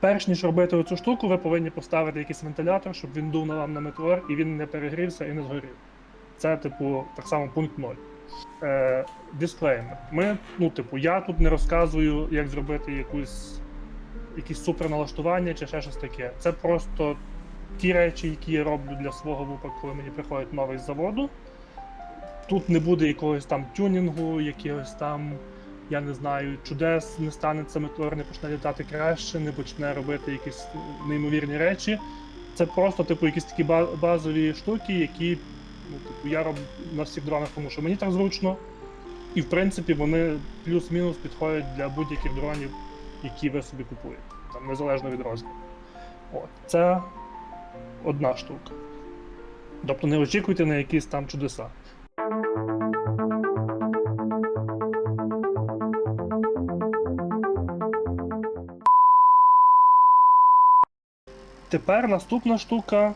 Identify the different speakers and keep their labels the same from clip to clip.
Speaker 1: Перш ніж робити оцю штуку, ви повинні поставити якийсь вентилятор, щоб він дув на вам на метеор і він не перегрівся і не згорів. Це, типу, так само пункт 0. Е, дисклеймер. Ми, ну, типу, я тут не розказую, як зробити якусь, якісь суперналаштування чи ще щось таке. Це просто ті речі, які я роблю для свого випадку, коли мені приходить новий з заводу. Тут не буде якогось там тюнінгу, якогось там, я не знаю, чудес, не станеться метеор, не почне літати краще, не почне робити якісь неймовірні речі. Це просто, типу, якісь такі базові штуки, які ну, типу, я роблю на всіх дронах, тому що мені так зручно. І в принципі вони плюс-мінус підходять для будь-яких дронів, які ви собі купуєте, там, незалежно від розміру. От, це одна штука. Тобто не очікуйте на якісь там чудеса. Тепер наступна штука,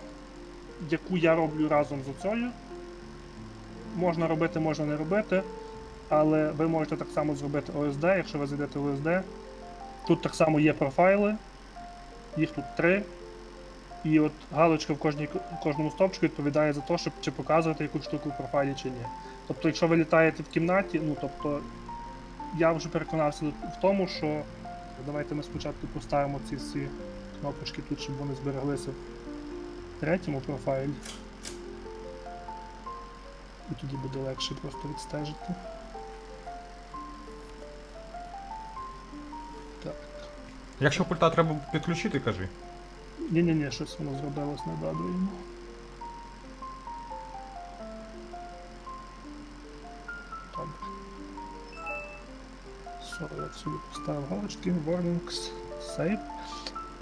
Speaker 1: яку я роблю разом з оцею. Можна робити, можна не робити, але ви можете так само зробити OSD, якщо ви зайдете в OSD. Тут так само є профайли, їх тут три. І от галочка в, кожній, в кожному стопчику відповідає за те, щоб чи показувати якусь штуку в профайлі чи ні. Тобто, якщо ви літаєте в кімнаті, ну тобто я вже переконався в тому, що давайте ми спочатку поставимо ці всі кнопочки тут, щоб вони збереглися в третьому профайлі. І тоді буде легше просто відстежити. Так.
Speaker 2: Якщо пульта треба підключити, кажи.
Speaker 1: Ні-ні-ні, щось воно зробилось, не. Добре. Все, я сюди поставив галочки, warnings, save.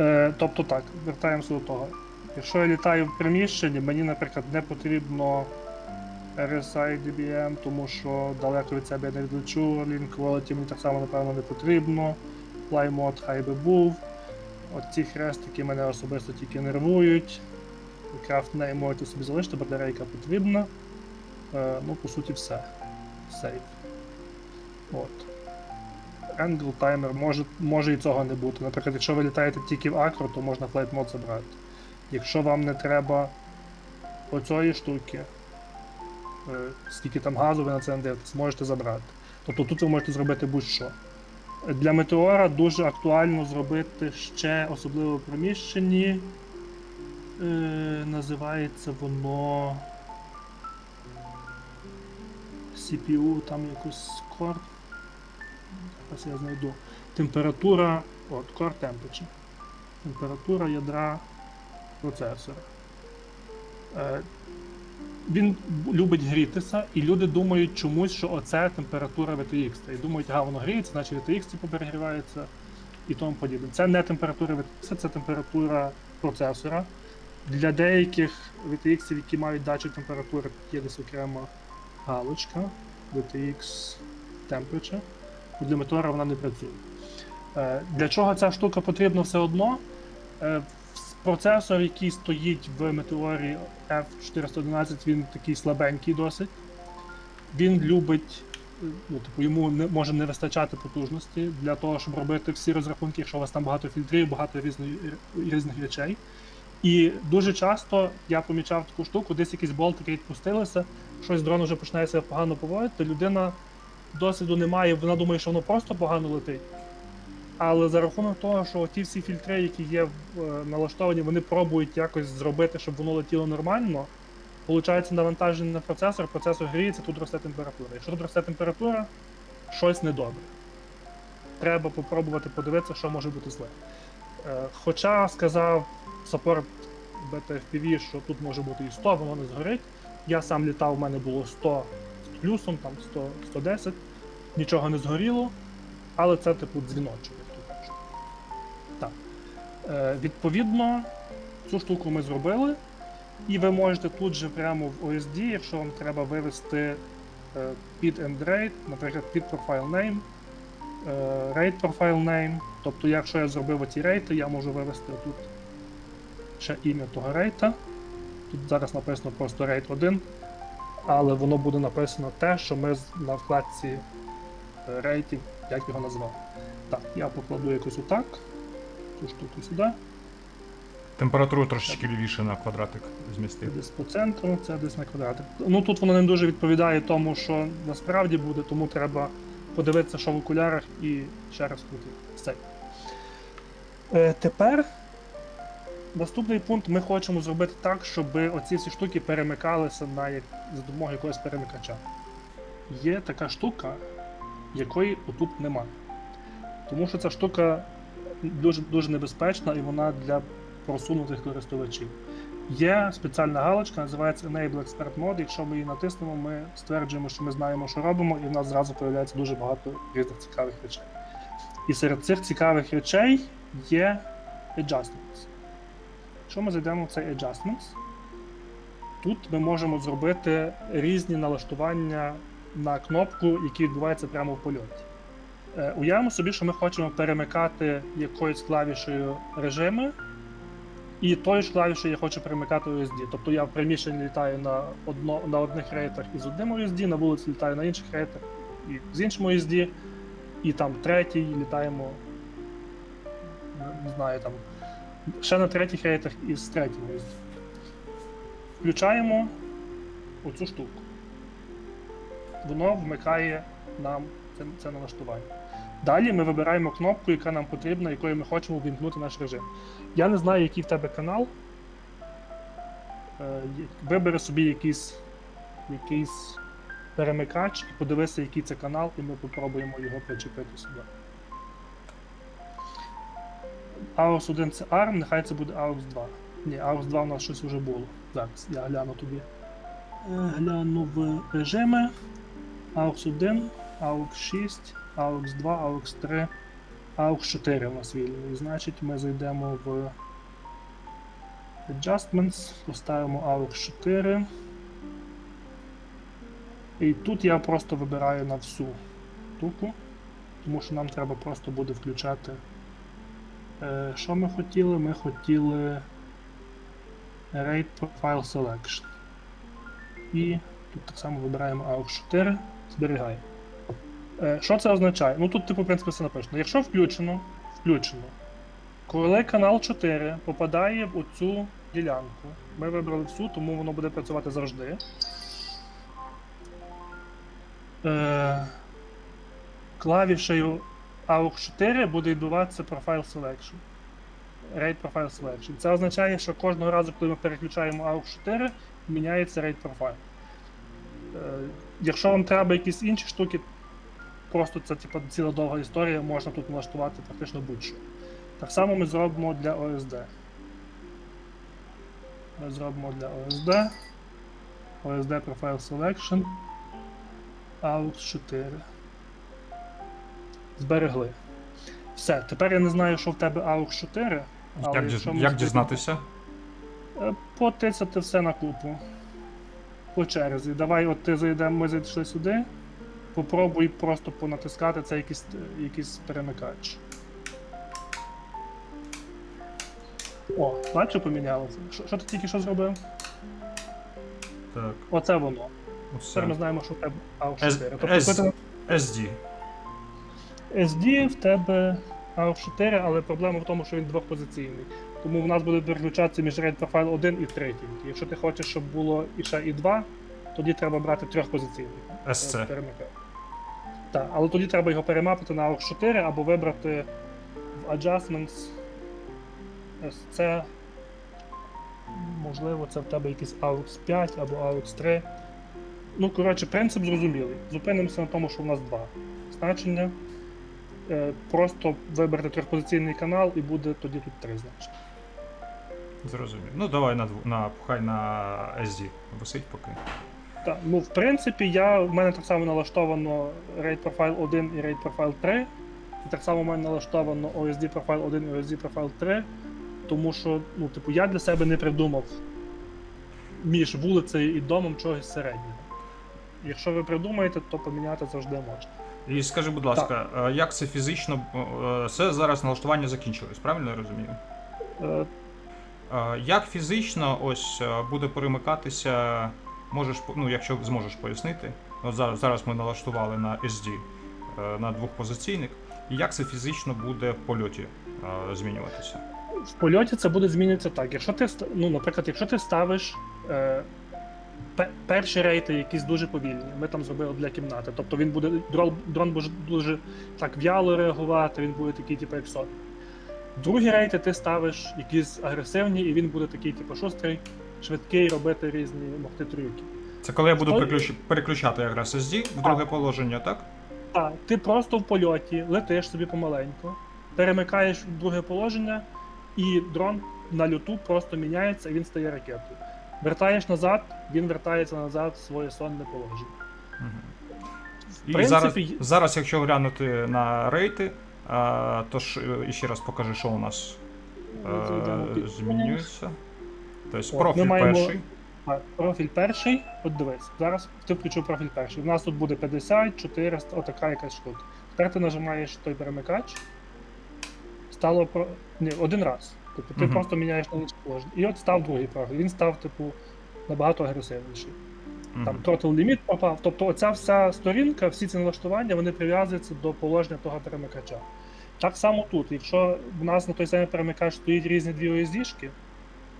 Speaker 1: Е, тобто так, вертаємося до того. Якщо я літаю в приміщенні, мені, наприклад, не потрібно RSI DBM, тому що далеко від себе я не відлечу, Link Quality мені так само, напевно, не потрібно. Fly Mode хай би був. От ці хрестики мене особисто тільки нервують. Крафт не можете собі залишити, батарейка потрібна. Е, ну, по суті, все. Сейф. От. Angle Timer може, може і цього не бути. Наприклад, якщо ви літаєте тільки в акро, то можна Flight Mode забрати. Якщо вам не треба оцієї штуки, е, скільки там газу ви на це не дивитесь, можете забрати. Тобто тут ви можете зробити будь-що. Для метеора дуже актуально зробити ще особливо в приміщенні. Е, називається воно CPU, там якийсь core. Зараз я знайду. Температура. От, core temperature. Температура ядра процесора. Е, він любить грітися, і люди думають чомусь, що оце температура VTX. І думають, ага, воно гріється, значить VTX типу, перегрівається і тому подібне. Це не температура VTX, це температура процесора. Для деяких VTX, які мають датчик температури, є десь окрема галочка VTX Temperature. Для метеора вона не працює. Е, Для чого ця штука потрібна все одно? Е, Процесор, який стоїть в метеорі F411, він такий слабенький досить. Він любить, е, ну, типу, йому не, може не вистачати потужності для того, щоб робити всі розрахунки, якщо у вас там багато фільтрів, багато різної, різних речей. І дуже часто я помічав таку штуку, десь якісь болтики відпустилися, щось дрон вже починає себе погано поводити, людина досвіду не має, вона думає, що воно просто погано летить. Але за рахунок того, що ті всі фільтри, які є е, налаштовані, вони пробують якось зробити, щоб воно летіло нормально. Получається навантаження на процесор, процесор гріється, тут росте температура. Якщо тут росте температура, щось недобре. Треба попробувати подивитися, що може бути зле. Е, Хоча сказав саппорт BTFPV, що тут може бути і 100, воно не згорить. Я сам літав, у мене було 100 з плюсом, там 100, 110, нічого не згоріло, але це типу дзвіночок. Так. Е, відповідно, цю штуку ми зробили, і ви можете тут же прямо в OSD, якщо вам треба вивести е, під end rate, наприклад, під profile name, е, rate profile name. Тобто, якщо я зробив оці рейти, я можу вивести тут ще ім'я того рейта. Тут зараз написано просто рейт 1, але воно буде написано те, що ми на вкладці е, рейтів, як його назвав. Так, я покладу якось отак. ту штуку сюди.
Speaker 2: Температуру трошечки лівіше на квадратик змістив.
Speaker 1: десь по центру, це десь на квадратик. Ну тут воно не дуже відповідає тому, що насправді буде, тому треба подивитися, що в окулярах, і ще раз крутити. Все. Е, тепер наступний пункт ми хочемо зробити так, щоб оці всі штуки перемикалися на як... за допомогою якогось перемикача. Є така штука, якої отут немає. Тому що ця штука дуже, дуже небезпечна і вона для просунутих користувачів. Є спеціальна галочка, називається Enable Expert Mode. Якщо ми її натиснемо, ми стверджуємо, що ми знаємо, що робимо, і в нас зразу з'являється дуже багато різних цікавих речей. І серед цих цікавих речей є Adjustments. Якщо ми зайдемо в цей Adjustments, тут ми можемо зробити різні налаштування на кнопку, які відбуваються прямо в польоті. Е, Уявимо собі, що ми хочемо перемикати якоюсь клавішею режими, і тою ж клавішею я хочу перемикати USD. Тобто я в приміщенні літаю на, одно, на одних рейтах із одним USD, на вулиці літаю на інших рейтах і з іншим USD, і там третій літаємо, не- знаю, там ще на третіх рейтах із USD. Включаємо оцю штуку. Воно вмикає нам це, це налаштування. Далі ми вибираємо кнопку, яка нам потрібна, якою ми хочемо ввімкнути наш режим. Я не знаю, який в тебе канал. Е, Вибери собі якийсь, якийсь перемикач і подивися, який це канал, і ми попробуємо його причепити сюди. AUX 1 це ARM, нехай це буде AUX 2. Ні, AUX 2 у нас щось вже було. Зараз я гляну тобі. Е, Гляну в режими. AUX 1, AUX 6, AUX 2, AUX 3, AUX 4 у нас вільний. Значить, ми зайдемо в Adjustments, поставимо AUX 4. І тут я просто вибираю на всю штуку, тому що нам треба просто буде включати. Е, що ми хотіли? Ми хотіли Rate Profile Selection. І тут так само вибираємо AUX 4, зберігаємо. Е, Що це означає? Ну тут, типу, в принципі, все написано. Якщо включено, включено, коли канал 4 попадає в оцю ділянку, ми вибрали всю, тому воно буде працювати завжди. Е, клавішею AUX 4 буде відбуватися Profile Selection. Rate Profile Selection. Це означає, що кожного разу, коли ми переключаємо AUX 4, міняється Rate Profile. Е, якщо вам треба якісь інші штуки, просто це типу, ціла довга історія, можна тут налаштувати практично будь-що. Так само ми зробимо для OSD. Ми зробимо для OSD. OSD Profile Selection. AUX 4. Зберегли. Все, тепер я не знаю, що в тебе AUX 4. Але
Speaker 2: Як, діз- як дізнатися?
Speaker 1: Е, Потицяти все на купу. По черзі. Давай, от ти зайдемо, ми зайшли сюди. Попробуй просто понатискати це якийсь, е, якийсь перемикач. О, бачу, помінялося. Що, що ти тільки що зробив?
Speaker 2: Так,
Speaker 1: Оце воно.
Speaker 2: оце.
Speaker 1: Тепер ми знаємо, що в тебе
Speaker 2: С-
Speaker 1: 4. Тобто, ти-
Speaker 2: SD.
Speaker 1: SD в тебе AUX 4, але проблема в тому, що він двохпозиційний. Тому в нас буде переключатися між Raid Profile 1 і 3. Якщо ти хочеш, щоб було і ще і 2, тоді треба брати трьохпозиційний.
Speaker 2: SC.
Speaker 1: Так, але тоді треба його перемапити на AUX 4 або вибрати в Adjustments SC. Можливо, це в тебе якийсь AUX 5 або AUX 3. Ну, коротше, принцип зрозумілий. Зупинимося на тому, що в нас два значення. Е, Просто вибрати трьохпозиційний канал і буде тоді тут три значення.
Speaker 2: Зрозумів. Ну давай на, на хай на SD. Висить поки.
Speaker 1: Так, ну в принципі, я, в мене так само налаштовано Raid Profile 1 і Raid Profile 3. І так само в мене налаштовано OSD Profile 1 і OSD Profile 3. Тому що, ну, типу, я для себе не придумав між вулицею і домом чогось середнього. Якщо ви придумаєте, то поміняти завжди можна.
Speaker 2: І скажи, будь ласка, е, як це фізично. е, Це зараз налаштування закінчилось, правильно я розумію?
Speaker 1: Е,
Speaker 2: Як фізично ось буде перемикатися, можеш, ну, якщо зможеш пояснити. От зараз, зараз ми налаштували на SD на двохпозиційник. і як це фізично буде в польоті змінюватися?
Speaker 1: В польоті це буде змінитися так. Якщо ти ну, наприклад, якщо ти ставиш перші рейти якісь дуже повільні, ми там зробили для кімнати. Тобто він буде дрон, дрон буде дуже так в'яло реагувати, він буде такий, типу, як сон. Другі рейти ти ставиш якісь агресивні, і він буде такий, типу, шустрий, швидкий, робити різні могти трюки.
Speaker 2: Це коли я буду переключ... переключати якраз SD в друге положення, так?
Speaker 1: Так, ти просто в польоті летиш собі помаленьку, перемикаєш в друге положення, і дрон на люту просто міняється і він стає ракетою. Вертаєш назад, він вертається назад в своє сонне положення.
Speaker 2: Угу. І
Speaker 1: принципі,
Speaker 2: зараз, зараз, якщо глянути на рейти, а, то ж е, ще раз покажи, що у нас
Speaker 1: зайдемо
Speaker 2: е, змінюється. Тобто профіль
Speaker 1: маємо-
Speaker 2: перший.
Speaker 1: Профіль перший, от дивись, зараз ти включив профіль перший. У нас тут буде 50, 400, отака якась штука. Тепер ти нажимаєш той перемикач. Стало про. Ні, один раз. Тобто ти
Speaker 2: Мгм.
Speaker 1: просто міняєш на інше положення. І от став другий профіль. Він став, типу, набагато агресивніший. Там
Speaker 2: Мгм.
Speaker 1: total limit попав. Тобто оця вся сторінка, всі ці налаштування, вони прив'язуються до положення того перемикача. Так само тут, якщо в нас на той самий перемикач стоїть різні дві OSD-шки,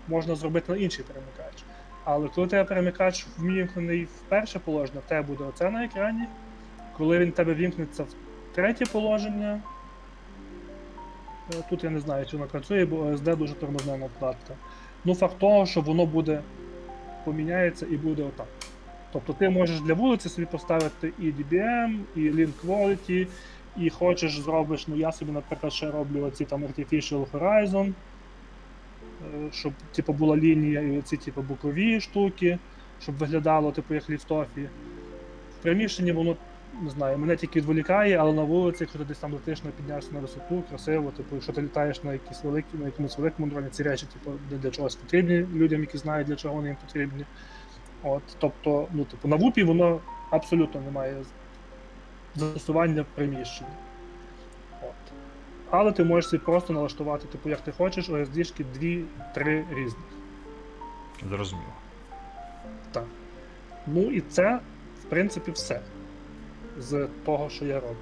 Speaker 1: можна зробити на інший перемикач. Але коли тебе перемикач вмімкнений в перше положення, в тебе буде оце на екрані. Коли він в тебе вімкнеться в третє положення, тут я не знаю, чи воно працює, бо OSD дуже тормозна накладка. Ну, факт того, що воно буде поміняється і буде отак. Тобто ти можеш для вулиці собі поставити і DBM, і Link Quality, і хочеш зробиш, ну я собі, наприклад, ще роблю оці там Artificial Horizon, е, щоб типу, була лінія і оці типу, бокові штуки, щоб виглядало типу, як ліфтофі. В приміщенні воно не знаю, мене тільки відволікає, але на вулиці, якщо ти десь там летиш на піднявся на висоту, красиво, типу, якщо ти літаєш на якісь великі, на якомусь великому дроні, ці речі, типу, для чогось потрібні людям, які знають, для чого вони їм потрібні. От, тобто, ну, типу, на вупі воно абсолютно не має застосування в приміщенні. От. Але ти можеш собі просто налаштувати, типу, як ти хочеш, OSD-шки дві-три різних.
Speaker 2: Зрозуміло.
Speaker 1: Так. Ну і це, в принципі, все з того, що я роблю.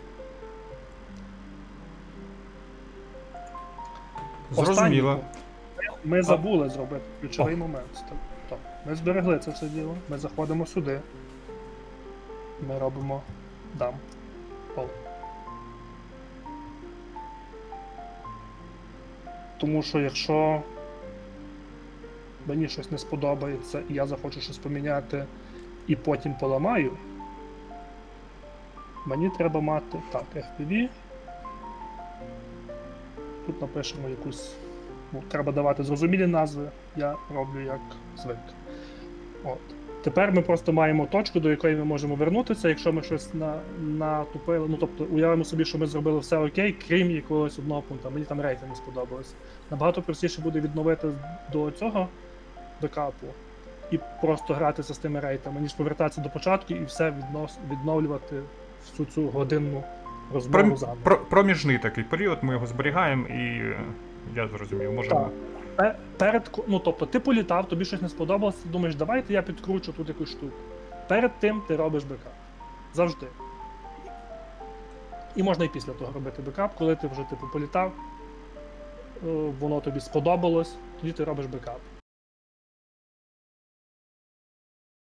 Speaker 2: Зрозуміло.
Speaker 1: Останнє, Ми забули зробити ключовий момент. Так, так. Ми зберегли це все діло. Ми заходимо сюди. Ми робимо дам. All. Тому що якщо мені щось не сподобається, і я захочу щось поміняти, і потім поламаю, мені треба мати так, FPV. Тут напишемо якусь. Ну, треба давати зрозумілі назви, я роблю як звик. От. Тепер ми просто маємо точку, до якої ми можемо вернутися, якщо ми щось на, натупили. Ну тобто уявимо собі, що ми зробили все окей, крім якогось одного пункту. Мені там рейти не сподобалось. Набагато простіше буде відновити до цього бекапу і просто гратися з тими рейтами, ніж повертатися до початку і все відновлювати всю цю годинну розмову
Speaker 2: Про,
Speaker 1: заново.
Speaker 2: про, проміжний такий період, ми його зберігаємо і е, я зрозумів, можемо.
Speaker 1: Так. Перед, ну тобто, ти політав, тобі щось не сподобалося, ти думаєш, давайте я підкручу тут якусь штуку. Перед тим ти робиш бекап. Завжди. І можна і після того робити бекап, коли ти вже типу політав, е, воно тобі сподобалось, тоді ти робиш бекап.